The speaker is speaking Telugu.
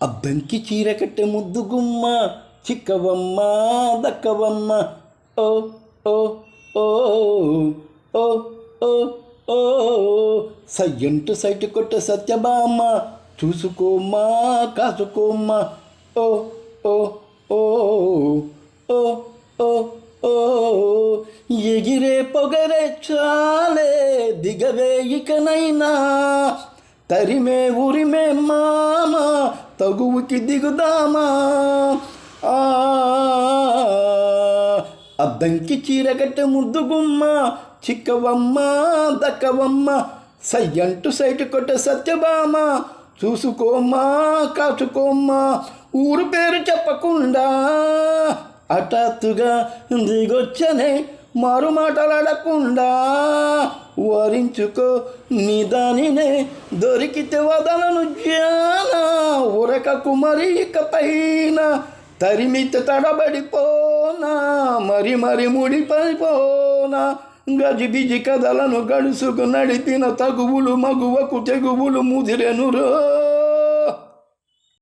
అబ్బంకి చీర కట్టె ముద్దు గుమ్మ చిక్కవమ్మ దక్కవమ్మ. ఓ ఓ ఓ ఓ ఓ ఓ. సయ్యంటు సైటు కొట్ట సత్యభామ చూసుకోమ్మా కాసుకోమ్మా ఓ ఓ ఓ ఓ ఓ ఓ. ఎగిరే పొగరే చాలే దిగవే ఇకనైనా. తరిమే ఉరిమే మా తగువుకి దిగుదామా ఆ అద్దంకి చీరగట్ట ముద్దుగుమ్మ చిక్కవమ్మ దక్కవమ్మ సయ్యంటు సైటు కొట్ట సత్యభామ చూసుకోమ్మా కాచుకోమ్మా ఊరు పేరు చెప్పకుండా హఠాత్తుగా దిగొచ్చనే మారు మాటలాడకుండా వరించుకో నిదానినే దొరికితే వదలను జ్ఞాన. ఉరక కుమరి పైన తరిమిత తడబడిపోనా మరి మరి ముడిపడిపోనా గజిబిజి కథలను గడుసుకు నడిపిన తగువులు మగువకు తెగువులు ముదిరెనురో